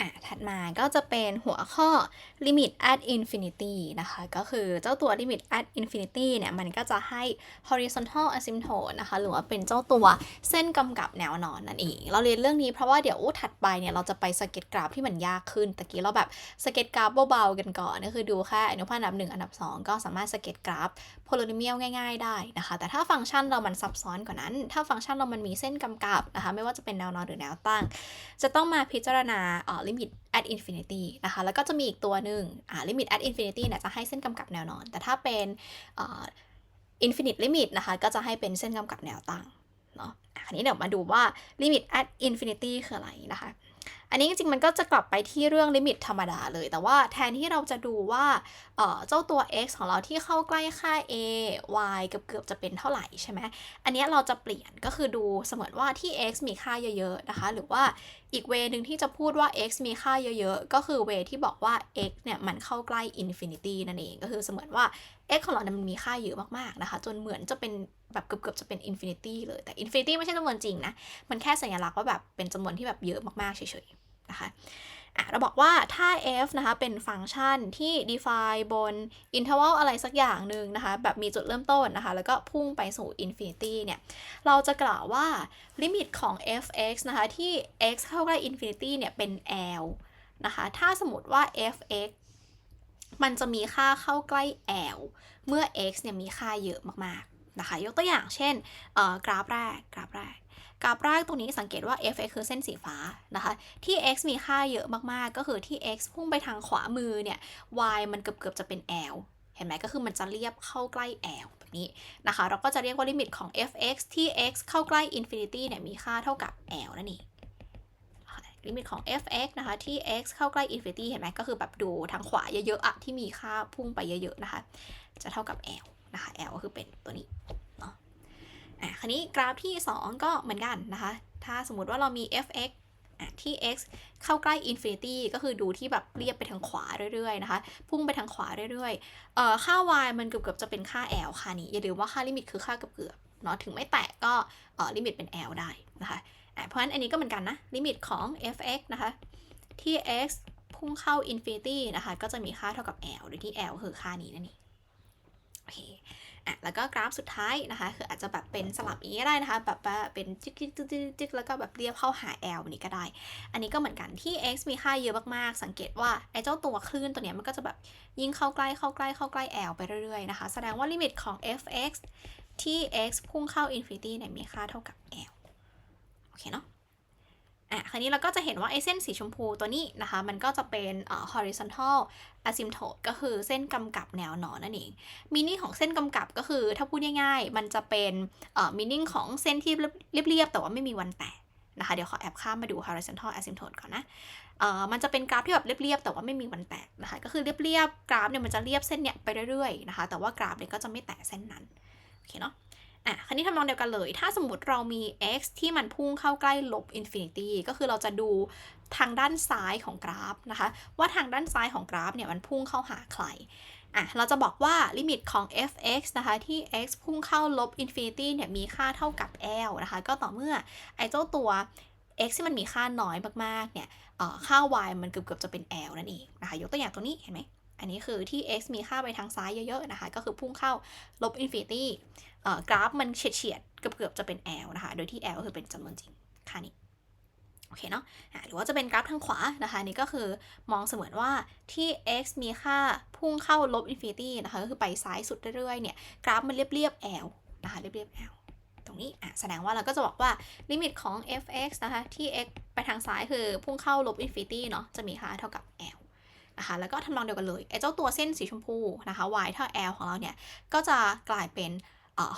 อะถัดมาก็จะเป็นหัวข้อ limit at infinity นะคะ ก็คือเจ้าตัว limit at infinity เนี่ย มันก็จะให้ horizontal asymptote นะคะ หรือว่าเป็นเจ้าตัวเส้นกำกับแนวนอนนั่นเอง เราเรียนเรื่องนี้เพราะว่าเดี๋ยวถัดไปเนี่ย เราจะไปสเก็ตกราฟที่มันยากขึ้น ตะกี้เราแบบสเก็ตกราฟเบาๆกันก่อนก็คือดูแค่อนุพันธ์อันดับ 1 อันดับ 2 ก็สามารถสเก็ตกราฟ polynomial ง่ายๆ ได้นะคะ แต่ถ้าฟังก์ชันเรามันซับซ้อนกว่านั้น ถ้าฟังก์ชันเรามันมีเส้นกำกับนะคะ ไม่ว่าจะเป็นแนวนอนหรือแนวตั้ง จะต้องมาพิจารณาเ limit at infinity นะคะ แล้วก็จะมีอีกตัวหนึ่งอ่า limit at infinity เนี่ยจะให้เส้นกำกับแนวนอน แต่ถ้าเป็นอ่า infinite limit นะคะ ก็จะให้เป็นเส้นกำกับแนวตั้งเนาะอะคราวนี้เดี๋ยวมาดูว่า limit at infinity คืออะไรนะคะ อันนี้จริงๆมันก็จะกลับไปที่เรื่องลิมิตธรรมดาเลย แต่ว่าแทนที่เราจะดูว่าเเจ้าตัว x ของเราที่เข้าใกล้ค่า a y เกือบๆจะเป็นเท่าไหร่ใช่ไหมอันนี้เราจะเปลี่ยนก็คือดูเสมือนว่าที่ x มีค่าเยอะๆนะคะ หรือว่าอีกเวนึงที่จะพูดว่า x มีค่าเยอะๆ ก็คือเวที่บอกว่า x เนี่ยมันเข้าใกล้ infinity นั่นเองก็คือเสมือนว่า x ของเราเนี่ยมันมีค่าเยอะมากๆนะคะ จนเหมือนจะเป็นแบบเกือบๆจะเป็น infinity เลยแต่ infinity ไม่ใช่จำนวนจริงนะ มันแค่สัญลักษณ์ว่าแบบเป็นจำนวนที่แบบเยอะมากๆเฉยๆ นะคะเราบอกว่าถ้า f นะคะเป็นฟังก์ชันที่ define บน interval อะไรสักอย่างหนึ่งนะคะ แบบมีจุดเริ่มต้นนะคะ แล้วก็พุ่งไปสู่ infinity เนี่ย เราจะกล่าวว่าลิมิตของ f(x) นะคะ ที่ x เข้าใกล้ infinity เนี่ย เป็น L นะคะ ถ้าสมมติว่า f(x) มันจะมีค่าเข้าใกล้ L เมื่อ x เนี่ยมีค่าเยอะมากๆนะคะ ยกตัวอย่างเช่นกราฟแรกกราฟแรก กราฟแรกตรงนี้สังเกตว่า f(x) คือเส้นสีฟ้านะคะ ที่ x มีค่าเยอะมากๆ ก็คือที่ x พุ่งไปทางขวามือเนี่ย y มันเกือบๆจะเป็น L เห็นไหมก็คือมันจะเรียบเข้าใกล้ L แบบนี้นะคะ เราก็จะเรียกว่าลิมิตของ f(x) ที่ x เข้าใกล้ infinity เนี่ยมีค่าเท่ากับ L นั่นเองลิมิตของ f(x) นะคะที่ x เข้าใกล้ infinity เห็นไหมก็คือแบบดูทางขวาเยอะๆอะที่มีค่าพุ่งไปเยอะๆนะคะ จะเท่ากับ L นะคะ L ก็คือเป็นตัวนี้ อะคราวนี้กราฟที่ 2 ก็เหมือนกันนะคะ ถ้าสมมติว่าเรามี f(x) อะที่ x เข้าใกล้ infinity ก็คือดูที่แบบเรียบไปทางขวาเรื่อยๆนะคะ พุ่งไปทางขวาเรื่อยๆเอ่อค่า y มันเกือบๆจะเป็นค่า l ค่านี้ อย่าลืมว่าค่าลิมิตคือค่าเกือบๆเนาะถึงไม่แตะก็เอ่อลิมิตเป็น l ได้นะคะอะเพราะฉะนั้นอันนี้ก็เหมือนกันนะ ลิมิตของ f(x) นะคะ ที่ x พุ่งเข้า infinity นะคะ ก็จะมีค่าเท่ากับ l โดยที่ l คือค่านี้นั่นเองโอเค อะแล้วก็กราฟสุดท้ายนะคะ คืออาจจะแบบเป็นสลับอย่างนี้ก็ได้นะคะ แบบว่าเป็นจิ๊กจิ๊กจิ๊กจิ๊กแล้วก็แบบเรียบเข้าหา L นี้ก็ได้ อันนี้ก็เหมือนกันที่ x มีค่าเยอะมากๆ สังเกตว่าไอ้เจ้าตัวคลื่นตัวเนี้ยมันก็จะแบบยิ่งเข้าใกล้เข้าใกล้เข้าใกล้ L ไปเรื่อยๆนะคะ แสดงว่าลิมิตของ f(x) ที่ x พุ่งเข้า infinity เนี่ยมีค่าเท่ากับ L โอเคเนาะ ราวนี้เราก็จะเห็นว่าไอเส้นสีชมพูตัวนี้นะคะ มันก็จะเป็น horizontal asymptote ก็คือเส้นกำกับแนวนอนนั่นเองมีนิ่งของเส้นกำกับก็คือถ้าพูดง่ายๆ มันจะเป็นมีนิ่งของเส้นที่เรียบๆ แต่ว่าไม่มีวันแตกนะคะ เดี๋ยวขอแอบข้ามมาดู horizontal asymptote ก่อนนะมันจะเป็นกราฟที่แบบเรียบๆ แต่ว่าไม่มีวันแตกนะคะ ก็คือเรียบๆ กราฟเนี่ยมันจะเรียบเส้นเนี่ยไปเรื่อยๆ นะคะ แต่ว่ากราฟเนี่ยก็จะไม่แตะเส้นนั้น โอเคเนาะ อะคราวนี้ทำนองเดียวกันเลย ถ้าสมมติเรามี x ที่มันพุ่งเข้าใกล้ลบ infinity ก็คือเราจะดูทางด้านซ้ายของกราฟนะคะ ว่าทางด้านซ้ายของกราฟเนี่ยมันพุ่งเข้าหาใครอะเราจะบอกว่าลิมิตของ f(x) นะคะที่ x พุ่งเข้าลบ infinity เนี่ยมีค่าเท่ากับ l นะคะ ก็ต่อเมื่อไอ้เจ้าตัว x ที่มันมีค่าน้อยมากๆเนี่ยเอ่อค่า y มันเกือบๆจะเป็น l นั่นเองนะคะ ยกตัวอย่างตัวนี้เห็นไหม อันนี้คือที่ x มีค่าไปทางซ้ายเยอะๆนะคะ ก็คือพุ่งเข้าลบ infinity เอ่อกราฟมันเฉียดๆ เกือบๆ จะเป็น L นะคะ โดยที่ L ก็คือเป็นจำนวนจริง ค่านี้ โอเคเนาะะหรือว่าจะเป็นกราฟทางขวานะคะ นี่ก็คือมองเสมือนว่าที่ x มีค่าพุ่งเข้าลบ infinity นะคะ ก็คือไปซ้ายสุดเรื่อยๆ เนี่ย กราฟมันเรียบๆ L นะคะ เรียบๆ L ตรงนี้อะแสดงว่าเราก็จะบอกว่าลิมิตของ f(x) นะคะ ที่ x ไปทางซ้ายคือพุ่งเข้าลบ infinity เนาะ จะมีค่าเท่ากับ L นะคะแล้วก็ทำนองเดียวกันเลยไอ้เจ้าตัวเส้นสีชมพูนะคะ y เท่า L ของเราเนี่ย ก็จะกลายเป็น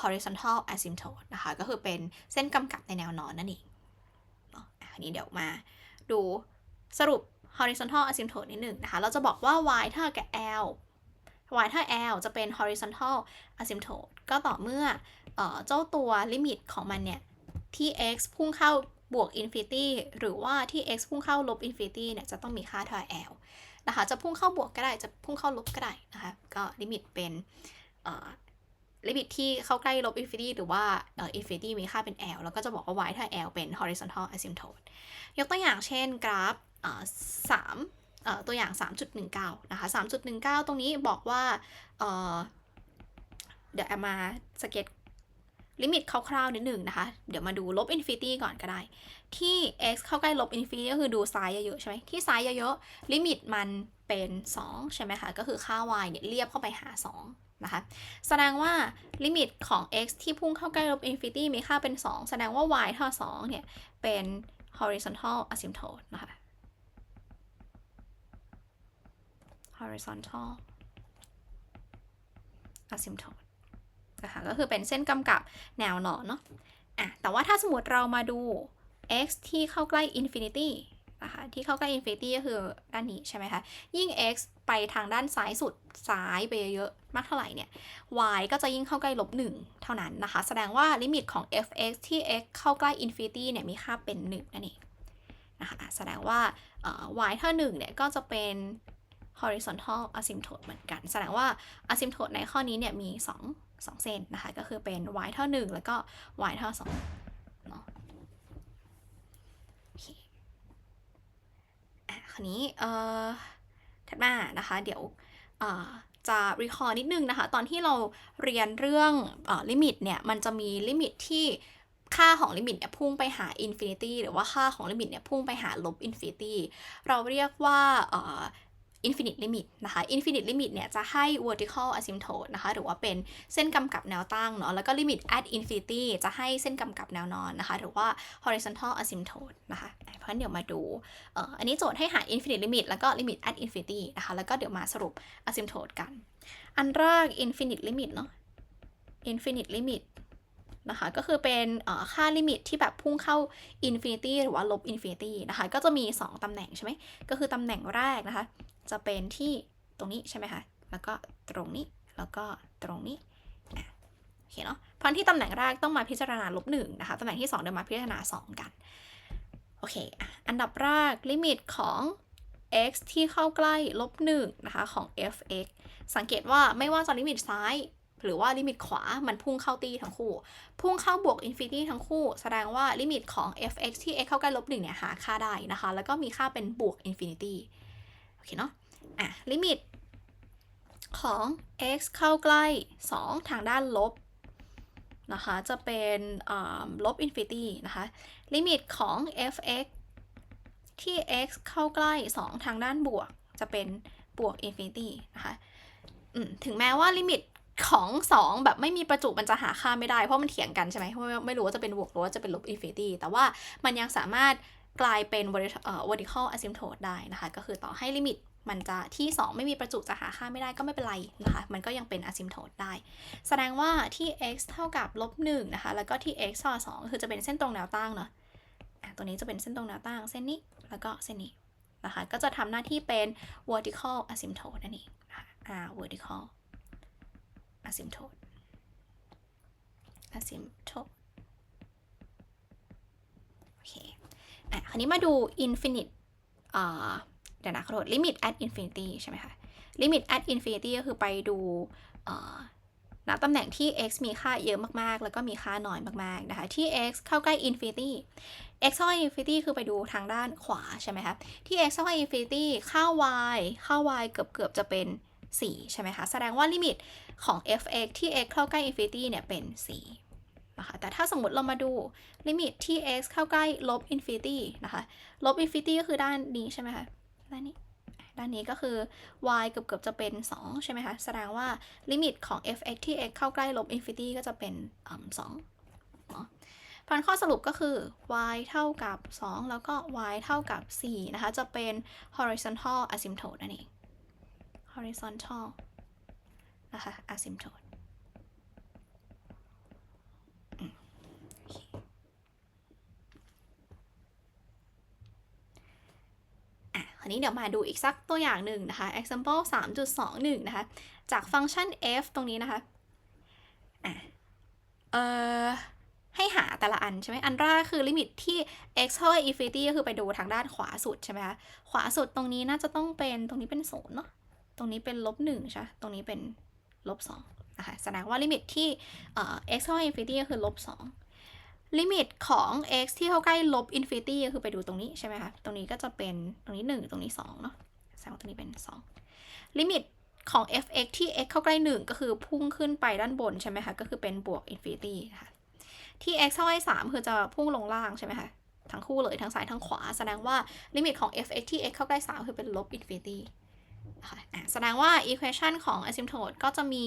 horizontal asymptote นะคะ ก็คือเป็นเส้นกำกับในแนวนอนนั่นเองเนาะอันนี้เดี๋ยวมาดูสรุป horizontal asymptote นิดหนึ่งนะคะ เราจะบอกว่า y เท่ากับ l y เท่า l จะเป็น horizontal asymptote ก็ต่อเมื่อเออเจ้าตัวลิมิตของมันเนี่ย ที่ x พุ่งเข้าบวก infinity หรือว่าที่ x พุ่งเข้าลบ infinity เนี่ย จะต้องมีค่าเท่า l นะคะ จะพุ่งเข้าบวกก็ได้ จะพุ่งเข้าลบก็ได้นะคะ ก็ลิมิตเป็นลิมิตที่เข้าใกล้ลบ infinity หรือว่าอ่อ infinity มีค่าเป็น L แล้วก็จะบอกว่า y ถ้า L เป็น horizontal asymptote ยกตัวอย่างเช่นกราฟเอ่อสามเอ่อตัวอย่าง 3.19 นะคะ 3.19 ตรงนี้บอกว่าเอ่อเดี๋ยวแอมมาสเก็ต ลิมิตคร่าวๆนิดหนึ่งนะคะ เดี๋ยวมาดูลบอินฟินิตี้ก่อนก็ได้ ที่ x เข้าใกล้ลบอินฟินิตี้ก็คือดูซ้ายเยอะๆใช่ไหมที่ซ้ายเยอะๆ ลิมิตมันเป็น 2 ใช่ไหมคะ ก็คือค่า y เนี่ยเรียบเข้าไปหา 2 นะคะ แสดงว่าลิมิตของ x ที่พุ่งเข้าใกล้ลบอินฟินิตี้มีค่าเป็น 2 แสดงว่า y เท่า 2 เนี่ย เป็น horizontal asymptote นะคะ horizontal asymptote นะคะก็คือเป็นเส้นกำกับแนวนอนเนาะอะแต่ว่าถ้าสมมติเรามาดู x ที่เข้าใกล้ infinity นะคะที่เข้าใกล้ infinity ก็คือด้านนี้ใช่ไหมคะ ยิ่ง x ไปทางด้านซ้ายสุดซ้ายไปเยอะมากเท่าไหร่เนี่ย y ก็จะยิ่งเข้าใกล้ลบ1เท่านั้นนะคะ แสดงว่าลิมิตของ f(x) ที่ x เข้าใกล้ infinity เนี่ยมีค่าเป็น 1 นั่นเองนะคะแสดงว่า y เท่า1 เนี่ยก็จะเป็น horizontal asymptote เหมือนกัน แสดงว่า asymptote ในข้อนี้เนี่ยมี 2 2 เส้นนะคะ ก็คือเป็น y เท่า 1 แล้วก็ y เท่า2เนาะโอเคอะคราวนี้เอ่อถัดมานะคะ เดี๋ยวจะรีคอร์นิดนึงนะคะ ตอนที่เราเรียนเรื่องลิมิตเนี่ย มันจะมีลิมิตที่ค่าของลิมิตเนี่ยพุ่งไปหาอินฟินิตี้หรือว่าค่าของลิมิตเนี่ยพุ่งไปหาลบอินฟินิตี้เราเรียกว่า infinite limit นะคะ infinite limit เนี่ยจะให้ vertical asymptote นะคะ หรือว่าเป็นเส้นกำกับแนวตั้งเนาะ แล้วก็ limit at infinity จะให้เส้นกำกับแนวนอนนะคะ หรือว่า horizontal asymptote นะคะ เพราะฉะนั้นเดี๋ยวมาดู อันนี้โจทย์ให้หา infinite limit แล้วก็ limit at infinity นะคะ แล้วก็เดี๋ยวมาสรุป asymptote กัน อันแรก infinite limit เนาะ infinite limit นะคะก็คือเป็นค่าลิมิตที่แบบพุ่งเข้า infinity หรือว่าลบ infinity นะคะก็จะมี 2 ตำแหน่งใช่ไหมก็คือตำแหน่งแรกนะคะ จะเป็นที่ตรงนี้ใช่ไหมคะ แล้วก็ตรงนี้ แล้วก็ตรงนี้โอเคเนาะพันที่ตำแหน่งแรกต้องมาพิจารณาลบหนึ่งนะคะ ตำแหน่งที่ 2 เดี๋ยวมาพิจารณา 2 กัน โอเค อันดับแรกลิมิตของ x ที่เข้าใกล้ลบหนึ่งนะคะของ f(x) สังเกตว่าไม่ว่าจะลิมิตซ้าย หรือว่าลิมิตขวา มันพุ่งเข้าตีทั้งคู่ พุ่งเข้าบวกอินฟินิตี้ทั้งคู่ แสดงว่าลิมิตของ f(x) ที่ x เข้าใกล้ลบหนึ่งเนี่ยหาค่าได้นะคะ แล้วก็มีค่าเป็นบวกอินฟินิตี้ เคเนาะอะลิมิตของ x เข้าใกล้ 2 ทางด้านลบนะคะ จะเป็นลบอินฟินิตี้นะคะ ลิมิตของ f(x) ที่ x เข้าใกล้ 2 ทางด้านบวก จะเป็นบวกอินฟินิตี้นะคะถึงแม้ว่าลิมิตของ 2 แบบไม่มีประจุมันจะหาค่าไม่ได้เพราะมันเถียงกันใช่ไหมไม่รู้ว่าจะเป็นบวกหรือว่าจะเป็นลบอินฟินิตี้แต่ว่ามันยังสามารถ กลายเป็น vertical asymptote ได้นะคะ ก็คือต่อให้ลิมิตมันจะที่ 2 ไม่มีประจุจะหาค่าไม่ได้ก็ไม่เป็นไรนะคะ มันก็ยังเป็น asymptote ได้ แสดงว่าที่ x เท่ากับลบ1นะคะ แล้วก็ที่ x เท่ากับ2คือจะเป็นเส้นตรงแนวตั้งเนาะตัวนี้จะเป็นเส้นตรงแนวตั้งเส้นนี้แล้วก็เส้นนี้นะคะ ก็จะทำหน้าที่เป็น vertical asymptote นั่นเองนะคะอ่า vertical asymptote asymptote โอเค อะคราวนี้มาดู infinite อ่าเดี๋ยวนะขอโทษ limit at infinity ใช่ไหมคะ limit at infinity ก็คือไปดูณตำแหน่งที่ x มีค่าเยอะมากๆ แล้วก็มีค่าน้อยมากๆ นะคะ ที่ x เข้าใกล้ infinity x เข้าใกล้ infinity คือไปดูทางด้านขวาใช่ไหมคะ ที่ x เข้าใกล้ infinity ค่า y ค่า y เกือบเกือบจะเป็น 4 ใช่ไหมคะ แสดงว่าลิมิตของ f(x) ที่ x เข้าใกล้ infinity เนี่ยเป็น 4 นะคะแต่ถ้าสมมติเรามาดูลิมิตที่ x เข้าใกล้ลบ infinity นะคะลบ infinity ก็คือด้านนี้ใช่ไหมคะด้านนี้ด้านนี้ก็คือ y เกือบเกือบจะเป็น 2 ใช่ไหมคะ แสดงว่าลิมิตของ f(x) ที่ x เข้าใกล้ลบ infinity ก็จะเป็นสองเนาะพันข้อสรุปก็คือ y เท่ากับ 2 แล้วก็ y เท่ากับ 4 นะคะ จะเป็น horizontal asymptote นั่นเอง horizontal นะคะ asymptote อันนี้เดี๋ยวมาดูอีกสักตัวอย่างหนึ่งนะคะ example 3.21 นะคะ จากฟังก์ชัน f ตรงนี้นะคะอะเอ่อให้หาแต่ละอันใช่ไหมอันแรกคือลิมิตที่ x เท่ากับ infinity ก็คือไปดูทางด้านขวาสุดใช่ไหมคะ ขวาสุดตรงนี้น่าจะต้องเป็นตรงนี้เป็นศูนย์เนาะ ตรงนี้เป็นลบหนึ่งใช่ ตรงนี้เป็นลบสองนะคะ แสดงว่าลิมิตที่ x เท่ากับ infinity ก็คือลบสอง ลิมิตของ x ที่เข้าใกล้ลบ infinity ก็คือไปดูตรงนี้ใช่ไหมคะ ตรงนี้ก็จะเป็นตรงนี้ 1 ตรงนี้ 2 เนาะแสดงว่าตรงนี้เป็น 2 ลิมิตของ f(x) ที่ x เข้าใกล้ 1 ก็คือพุ่งขึ้นไปด้านบนใช่ไหมคะ ก็คือเป็นบวก infinity นะคะ ที่ x เท่ากับ3คือจะพุ่งลงล่างใช่ไหมคะ ทั้งคู่เลยทั้งซ้ายทั้งขวา แสดงว่าลิมิตของ f(x) ที่ x เข้าใกล้ 3 คือเป็นลบ infinity นะคะอะแสดงว่า equation ของ asymptote ก็จะมี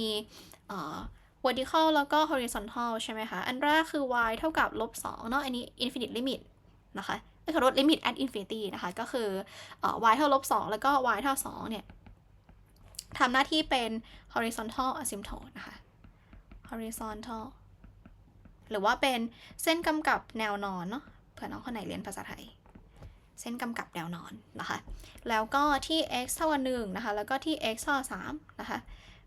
เอ่อ vertical แล้วก็ horizontal ใช่ไหมคะ อันแรกคือ y เท่ากับลบ2เนาะ อันนี้ infinite limit นะคะก็คือลด limit at infinity นะคะ ก็คืออ y เท่าลบ2แล้วก็ y เท่า2เนี่ยทำหน้าที่เป็น horizontal asymptote นะคะ horizontal หรือว่าเป็นเส้นกำกับแนวนอนเนาะ เผื่อน้องคนไหนเรียนภาษาไทย เส้นกำกับแนวนอนนะคะ แล้วก็ที่ x เท่ากับ1นะคะ แล้วก็ที่ x เท่ากับ3นะคะ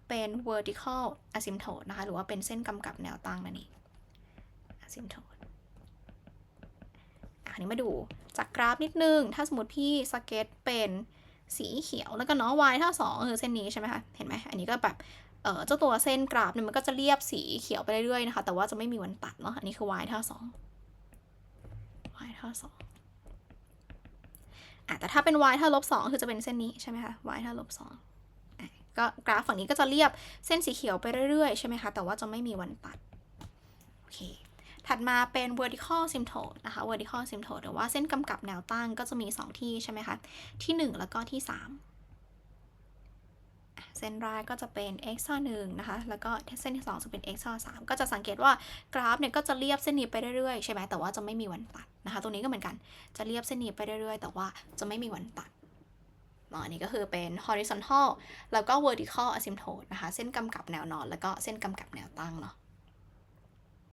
เป็น vertical asymptote นะคะ หรือว่าเป็นเส้นกำกับแนวตั้งนั่นเอง asymptote อันนี้มาดูจากกราฟนิดนึง ถ้าสมมติพี่สเก็ตเป็นสีเขียวแล้วก็เนาะ y เท่า2คือเส้นนี้ใช่ไหมคะ เห็นไหม อันนี้ก็แบบเออเจ้าตัวเส้นกราฟเนี่ยมันก็จะเรียบสีเขียวไปเรื่อยๆนะคะ แต่ว่าจะไม่มีวันตัดเนาะ อันนี้คือ y เท่า2 y เท่า2อะแต่ถ้าเป็น y เท่าลบ2คือจะเป็นเส้นนี้ใช่ไหมคะ y เท่าลบ2อะ ก็กราฟฝั่งนี้ก็จะเรียบเส้นสีเขียวไปเรื่อยๆ ใช่ไหมคะ แต่ว่าจะไม่มีวันตัด โอเค ถัดมาเป็น vertical asymptote นะคะ vertical asymptote หรือว่าเส้นกำกับแนวตั้งก็จะมี 2 ที่ใช่ไหมคะ ที่ 1 แล้วก็ที่ 3 เส้นแรกก็จะเป็น x เท่า1นะคะ แล้วก็เส้นที่ 2 จะเป็น x เท่า3ก็จะสังเกตว่ากราฟเนี่ยก็จะเรียบเส้นนี้ไปเรื่อยๆ ใช่ไหมแต่ว่าจะไม่มีวันตัดนะคะ ตรงนี้ก็เหมือนกัน จะเรียบเส้นนี้ไปเรื่อยๆ แต่ว่าจะไม่มีวันตัด เนาะอันนี้ก็คือเป็น horizontal แล้วก็ vertical asymptote นะคะ เส้นกำกับแนวนอน แล้วก็เส้นกำกับแนวตั้งเนาะ